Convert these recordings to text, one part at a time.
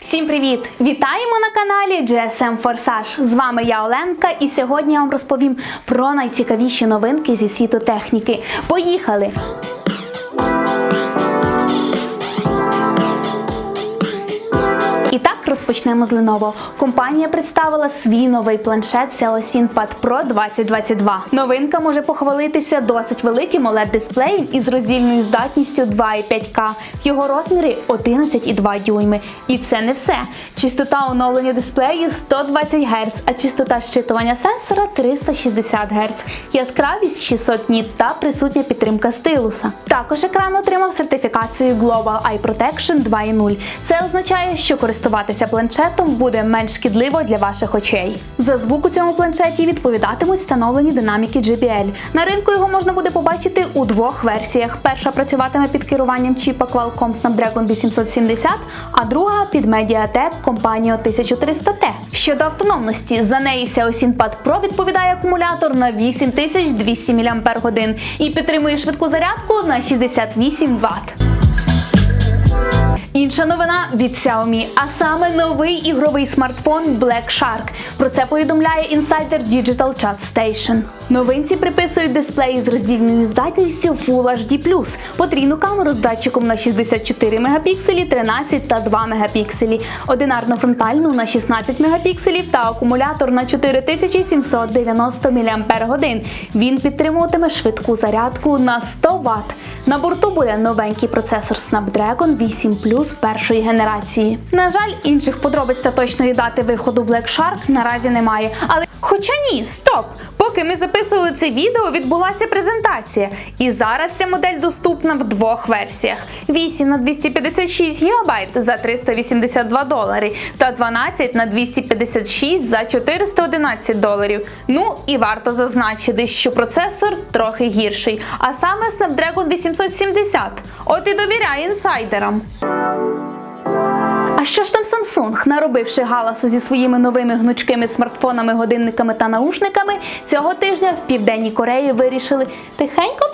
Всім привіт! Вітаємо на каналі GSM Forsage. З вами я Оленка, і сьогодні я вам розповім про найцікавіші новинки зі світу техніки. Поїхали! Розпочнемо з Lenovo. Компанія представила свій новий планшет Xiaomi ThinkPad Pro 2022. Новинка може похвалитися досить великим oled дисплеєм із роздільною здатністю 2,5К. Його розміри 11,2 дюйми. І це не все. Частота оновлення дисплею 120 Гц, а частота щитування сенсора 360 Гц. Яскравість 600 ніт та присутня підтримка стилуса. Також екран отримав сертифікацію Global Eye Protection 2.0. Це означає, що користуватися планшетом буде менш шкідливо для ваших очей. За звук у цьому планшеті відповідатимуть встановлені динаміки JBL. На ринку його можна буде побачити у двох версіях. Перша працюватиме під керуванням чіпа Qualcomm Snapdragon 870, а друга під Mediatek Companion 1300T. Щодо автономності, за нею Xiaomi ThinkPad Pro відповідає акумулятор на 8200 мАч і підтримує швидку зарядку на 68 Вт. Інша новина від Xiaomi, а саме новий ігровий смартфон Black Shark. Про це повідомляє інсайдер Digital Chat Station. Новинці приписують дисплей з роздільною здатністю Full HD+, потрійну камеру з датчиком на 64 мегапікселі, 13 та 2 мегапікселі, одинарну фронтальну на 16 мегапікселів та акумулятор на 4790 мАч. Він підтримуватиме швидку зарядку на 100 Вт. На борту буде новенький процесор Snapdragon 8 Plus першої генерації. На жаль, інших подробиць та точної дати виходу Black Shark наразі немає. Але хоча ні, стоп! Поки ми записували це відео, відбулася презентація. І зараз ця модель доступна в двох версіях: 8 на 256 ГБ за 382 долари та 12 на 256 за 411 доларів. Ну і варто зазначити, що процесор трохи гірший, а саме Snapdragon 870. От і довіряє інсайдерам. Що ж там Samsung, наробивши галасу зі своїми новими гнучкими смартфонами, годинниками та наушниками, цього тижня в південній Кореї вирішили тихенько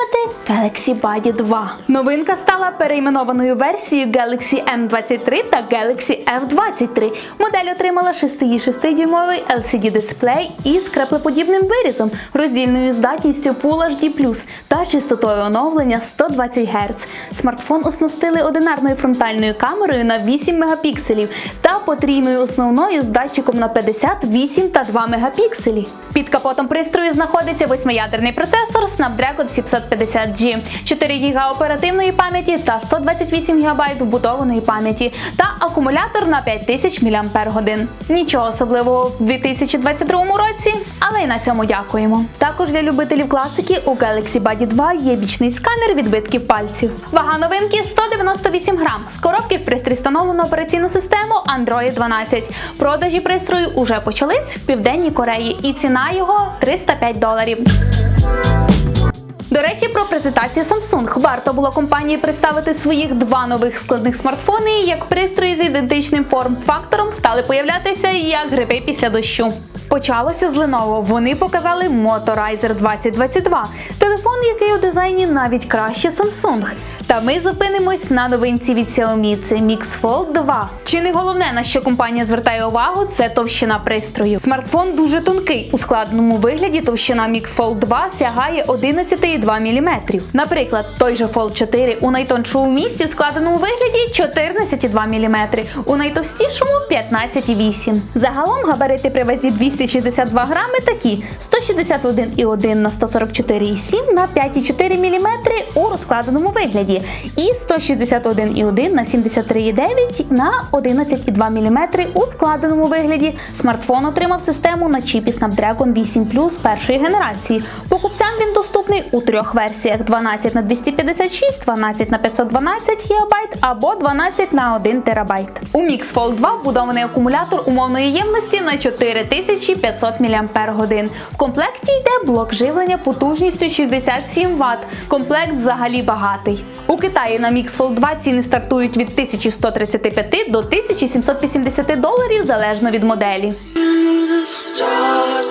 представити Galaxy Buddy 2. Новинка стала перейменованою версією Galaxy M23 та Galaxy F23. Модель отримала 6,6-дюймовий LCD дисплей із креплеподібним вирізом, роздільною здатністю Full HD+, та частотою оновлення 120 Гц. Смартфон оснастили одинарною фронтальною камерою на 8 мегапікселів та потрійною основною з датчиком на 58 та 2 мегапікселі. Під капотом пристрою знаходиться восьмиядерний процесор Snapdragon 750G, 4 ГБ оперативної пам'яті та 128 ГБ вбудованої пам'яті та акумулятор на 5000 мАч. Нічого особливого в 2022 році, але й на цьому дякуємо. Також для любителів класики у Galaxy Buddy 2 є бічний сканер відбитків пальців. Вага новинки 198 грам. З коробки в пристрій встановлено операційну систему Android 12. Продажі пристрою уже почались в Південній Кореї, і ціна його 305 доларів. До речі, про презентацію Samsung варто було компанії представити своїх два нових складних смартфони, як пристрої з ідентичним форм-фактором стали появлятися як гриби після дощу. Почалося з Lenovo. Вони показали Motorizer 2022, телефон, який у дизайні навіть краще Samsung. Та ми зупинимось на новинці від Xiaomi. Це Mix Fold 2. Чи не головне, на що компанія звертає увагу, це товщина пристрою. Смартфон дуже тонкий. У складеному вигляді товщина Mix Fold 2 сягає 11,2 мм. Наприклад, той же Fold 4 у найтоншому місці в складеному вигляді 14,2 мм, у найтовстішому 15,8 Загалом габарити при вазі 262 грами такі: 161,1 на 144,7 на 5,4 мм у розкладеному вигляді і 161,1 на 73,9 на 11,2 мм у складеному вигляді. Смартфон отримав систему на чіпі Snapdragon 8 Plus першої генерації. Покупцям він доступний у трьох версіях: 12 на 256, 12 на 512 ГБ або 12 на 1 ТБ. У Mix Fold 2 вбудований акумулятор умовної ємності на 4500 мАч. В комплекті йде блок живлення потужністю 67 Вт. Комплект взагалі багатий. У Китаї на Mix Fold 2 ціни стартують від 1135 до 1780 доларів залежно від моделі.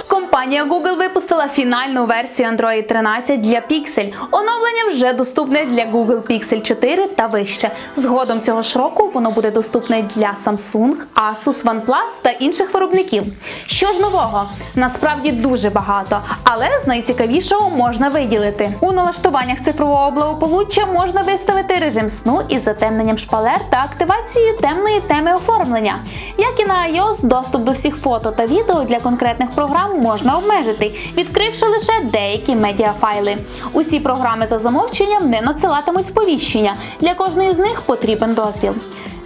Компанія Google випустила фінальну версію Android 13 для Pixel. Оновлення вже доступне для Google Pixel 4 та вище. Згодом цього ж року воно буде доступне для Samsung, Asus, OnePlus та інших виробників. Що ж нового? Насправді дуже багато, але з найцікавішого можна виділити. У налаштуваннях цифрового благополуччя можна виставити режим сну із затемненням шпалер та активацією темної теми оформлення. Як і на iOS, доступ до всіх фото та відео для конкретних програм можна обмежити, відкривши лише деякі медіафайли. Усі програми за замовченням не надсилатимуть сповіщення. Для кожної з них потрібен дозвіл.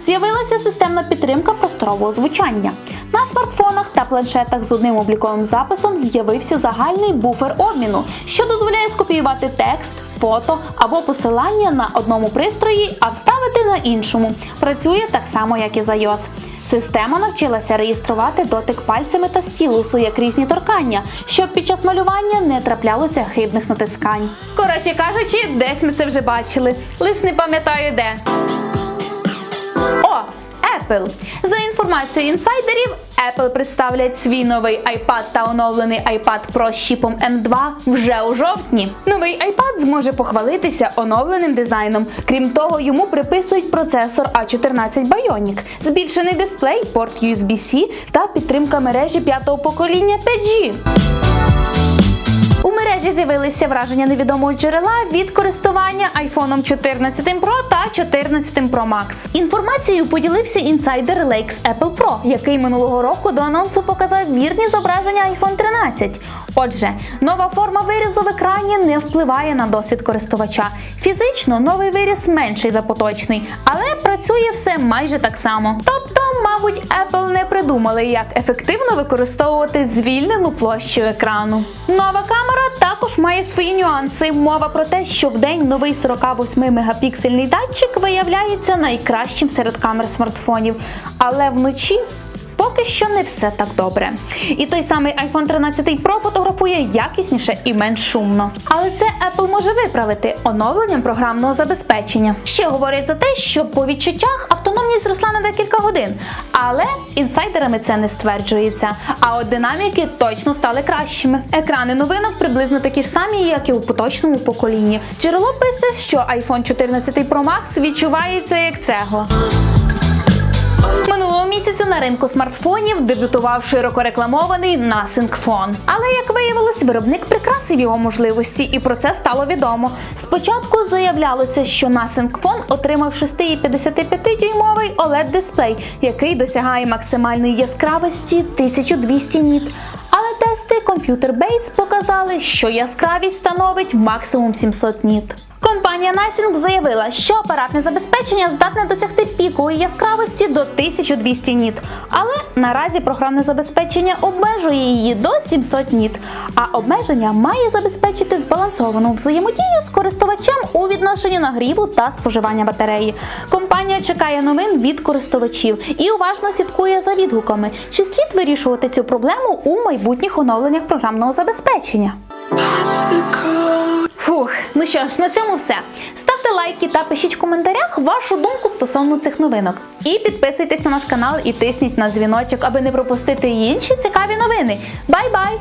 З'явилася системна підтримка просторового звучання. На смартфонах та планшетах з одним обліковим записом з'явився загальний буфер обміну, що дозволяє скопіювати текст, фото або посилання на одному пристрої, а вставити на іншому. Працює так само, як і з iOS. Система навчилася реєструвати дотик пальцями та стілусу як різні торкання, щоб під час малювання не траплялося хибних натискань. Коротше кажучи, десь ми це вже бачили, лиш не пам'ятаю де. Apple. За інформацією інсайдерів, Apple представлять свій новий iPad та оновлений iPad Pro з чіпом M2 вже у жовтні. Новий iPad зможе похвалитися оновленим дизайном. Крім того, йому приписують процесор A14 Bionic, збільшений дисплей, порт USB-C та підтримка мережі п'ятого покоління 5G. У мережі з'явилися враження невідомого джерела від користування iPhone 14 Pro та 14 Pro Max. Інформацією поділився інсайдер Lakes Apple Pro, який минулого року до анонсу показав вірні зображення iPhone 13. Отже, нова форма вирізу в екрані не впливає на досвід користувача. Фізично новий виріз менший за поточний, але працює все майже так само. Тобто, мабуть, Apple не придумали, як ефективно використовувати звільнену площу екрану. Нова камера також має свої нюанси. Мова про те, що в день новий 48 мегапіксельний датчик виявляється найкращим серед камер смартфонів, але вночі. Поки що не все так добре. І той самий iPhone 13 Pro фотографує якісніше і менш шумно. Але це Apple може виправити оновленням програмного забезпечення. Ще говорять за те, що по відчуттях автономність зросла на декілька годин. Але інсайдерами це не стверджується. А от динаміки точно стали кращими. Екрани новинок приблизно такі ж самі, як і у поточному поколінні. Джерело пише, що iPhone 14 Pro Max відчувається як цегла. Минулого місяця на ринку смартфонів дебютував широко рекламований Nothing Phone. Але як виявилось, виробник прикрасив його можливості, і про це стало відомо. Спочатку заявлялося, що Nothing Phone отримав 6,55-дюймовий OLED дисплей, який досягає максимальної яскравості 1200 ніт. Але тести Computer Base показали, що яскравість становить максимум 700 ніт. Компанія Nothing заявила, що апаратне забезпечення здатне досягти пікової яскравості до 1200 ніт, але наразі програмне забезпечення обмежує її до 700 ніт. А обмеження має забезпечити збалансовану взаємодію з користувачем у відношенні нагріву та споживання батареї. Компанія чекає новин від користувачів і уважно слідкує за відгуками, чи слід вирішувати цю проблему у майбутніх оновленнях програмного забезпечення. Ну що ж, на цьому все. Ставте лайки та пишіть в коментарях вашу думку стосовно цих новинок. І підписуйтесь на наш канал і тисніть на дзвіночок, аби не пропустити інші цікаві новини. Бай-бай!